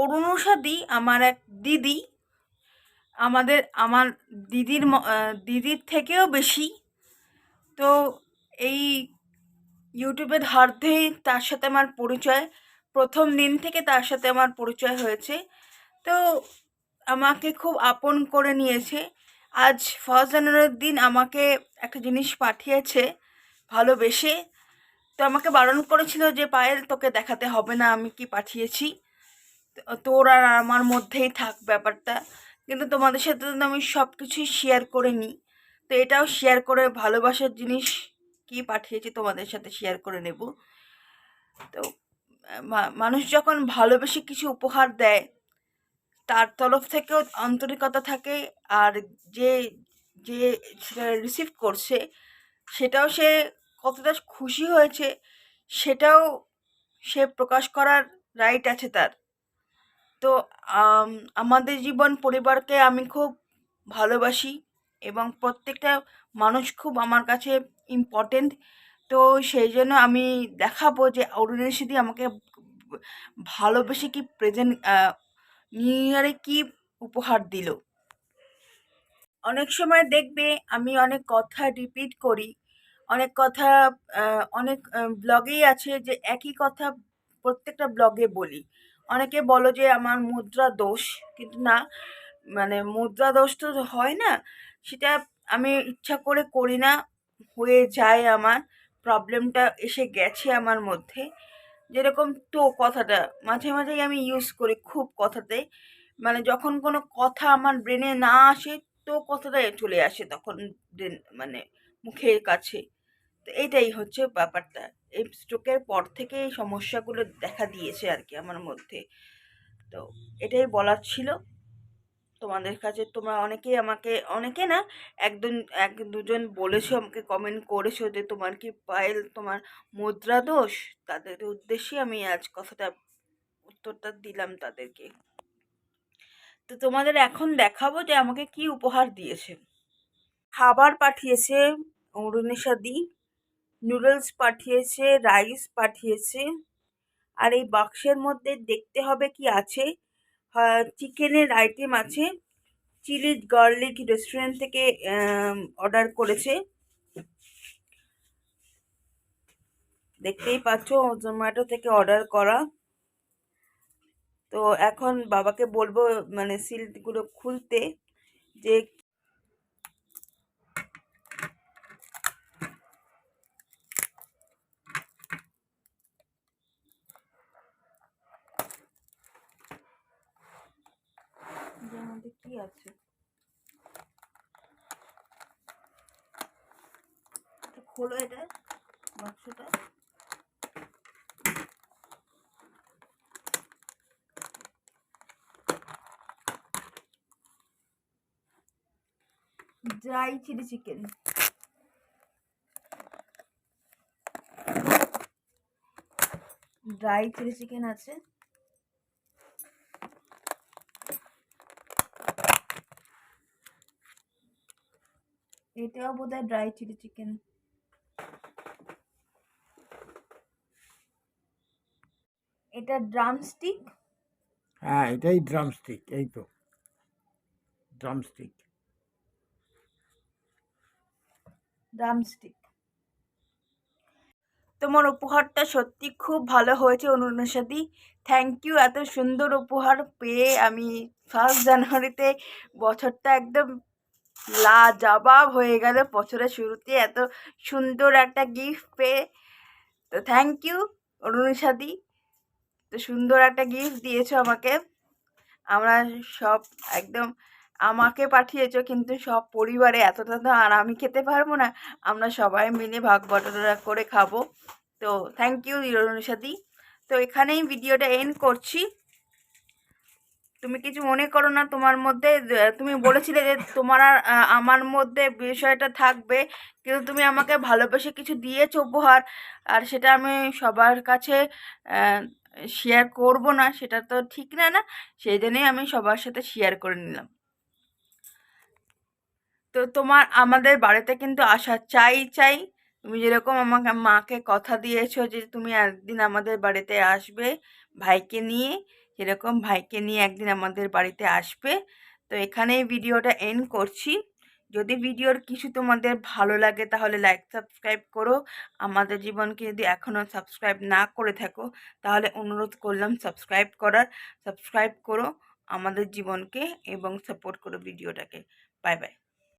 অরুণসাদি আমার এক দিদি। আমাদের, আমার দিদির দিদির থেকেও বেশি। তো এই ইউটিউবের ধার ধরেই তার সাথে আমার পরিচয়, প্রথম দিন থেকে তার সাথে আমার পরিচয় হয়েছে। তো আমাকে খুব আপন করে নিয়েছে। আজ ফার্স্ট জানুয়ারির দিন আমাকে একটা জিনিস পাঠিয়েছে ভালোবেসে। তো আমাকে বারণ করেছিল যে, পায়েল, তোকে দেখাতে হবে না, আমি কি পাঠিয়েছি? তোর আর আমার মধ্যেই থাক ব্যাপারটা। কিন্তু তোমাদের সাথে তো আমি সব কিছুই শেয়ার করে নিই। তো এটাও শেয়ার করে ভালোবাসার জিনিস কি পাঠিয়েছি তোমাদের সাথে শেয়ার করে নেব। তো মানুষ যখন ভালোবেসে কিছু উপহার দেয়, তার তরফ থেকেও আন্তরিকতা থাকে আর যে যে রিসিভ করছে, সেটাও সে কতটা খুশি হয়েছে, সেটাও সে প্রকাশ করার রাইট আছে তার। তো আমাদের জীবন পরিবারকে আমি খুব ভালোবাসি এবং প্রত্যেকটা মানুষ খুব আমার কাছে ইম্পর্টেন্ট তো সেই জন্য আমি দেখাবো যে অরুণেশদি আমাকে ভালোবেসে কি প্রেজেন্ট নিউ ইয়ারে কি উপহার দিল। অনেক সময় দেখবে আমি অনেক কথা রিপিট করি, অনেক কথা অনেক ব্লগেই আছে যে একই কথা প্রত্যেকটা ব্লগে বলি। অনেকে বলো যে আমার মুদ্রা দোষ, কিন্তু না মানে মুদ্রা দোষ তো হয় না, সেটা আমি ইচ্ছা করে করি না, হয়ে যায় আমার প্রবলেমটা এসে গেছে আমার মধ্যে। যেরকম তো কথাটা, মাঝে মাঝেই আমি ইউজ করি খুব কথাতে মানে যখন কোনো কথা আমার ব্রেনে না আসে, তো কথাটা চলে আসে তখন মানে মুখের কাছে। তো এইটাই হচ্ছে ব্যাপারটা। এই স্ট্রোকের পর থেকে এই সমস্যাগুলো দেখা দিয়েছে আর কি আমার মধ্যে। তো এটাই বলার ছিল। তোমাদের কাছে তোমরা অনেকেই আমাকে, অনেকে না একজন এক দুজন বলেছ, আমাকে কমেন্ট করেছ যে তোমার কি পায়েল, তোমার মুদ্রা দোষ? তাদের উদ্দেশ্যে আমি আজ কথাটা, উত্তরটা দিলাম তাদেরকে। তো তোমাদের এখন দেখাবো যে আমাকে কি উপহার দিয়েছে। খাবার পাঠিয়েছে অরুণেশাদি নুডলস পাঠিয়েছে রাইস পাঠিয়েছে। আর এই বাক্সের মধ্যে দেখতে হবে কি আছে? চিকেনের আইটেম আছে। চিলি গার্লিক রেস্টুরেন্ট থেকে অর্ডার করেছে। দেখতেই পাচ্ছ জোম্যাটো থেকে অর্ডার করা। তো এখন বাবাকে বলব মানে সিলগুলো খুলতে, যে যে মধ্যে কি আছে? খোলো এটা বাক্সটা। Dry chilli chicken dry chilli chicken আছে। এটাও বোধ হয় ড্রাই চিলি চিকেন এটা ড্রামস্টিক হ্যাঁ এটাই ড্রামস্টিক এই তো। ড্রামস্টিক ড্রামস্টিক তোমার উপহারটা সত্যি খুব ভালো হয়েছে অনুনাসাদি থ্যাংক ইউ এত সুন্দর উপহার পেয়ে আমি ফার্স্ট জানুয়ারিতে বছরটা একদম লাজবাব হয়ে গেল বছরের শুরুতে। এত সুন্দর একটা গিফট পেয়ে। তো থ্যাংক ইউ অরুণিসাদি। তো সুন্দর একটা গিফট দিয়েছ আমাকে। আমরা সব একদম আমাকে পাঠিয়েছো, কিন্তু সব পরিবারে এতটা তো আর আমি খেতে পারব না। আমরা সবাই মিলে ভাগ বটরা করে খাব। তো থ্যাংক ইউ অরুণিসাদি। তো এখানেই ভিডিওটা এন্ড করছি। তুমি কিছু মনে করো না, তোমার মধ্যে তুমি বলেছিলে যে তোমার আর আমার মধ্যে বিষয়টা থাকবে, কিন্তু তুমি আমাকে ভালোবেসে কিছু দিয়েছ উপহার, আর সেটা আমি সবার কাছে শেয়ার করব না, সেটা তো ঠিক না না? সেই জন্যই আমি সবার সাথে শেয়ার করে নিলাম। তো তোমার, আমাদের বাড়িতে কিন্তু আসা চাই চাই, তুমি যেরকম আমাকে মাকে কথা দিয়েছ যে তুমি একদিন আমাদের বাড়িতে আসবে ভাইকে নিয়ে যেরকম ভাইকে নিয়ে একদিন আমাদের বাড়িতে আসবে। তো এখানেই ভিডিওটা এন্ড করছি। যদি ভিডিওর কিছু তোমাদের ভালো লাগে তাহলে লাইক সাবস্ক্রাইব করো। আমাদের জীবনকে যদি এখনও সাবস্ক্রাইব না করে থাকো, তাহলে অনুরোধ করলাম সাবস্ক্রাইব করার। সাবস্ক্রাইব করো আমাদের জীবনকে এবং সাপোর্ট করো ভিডিওটাকে। Bye bye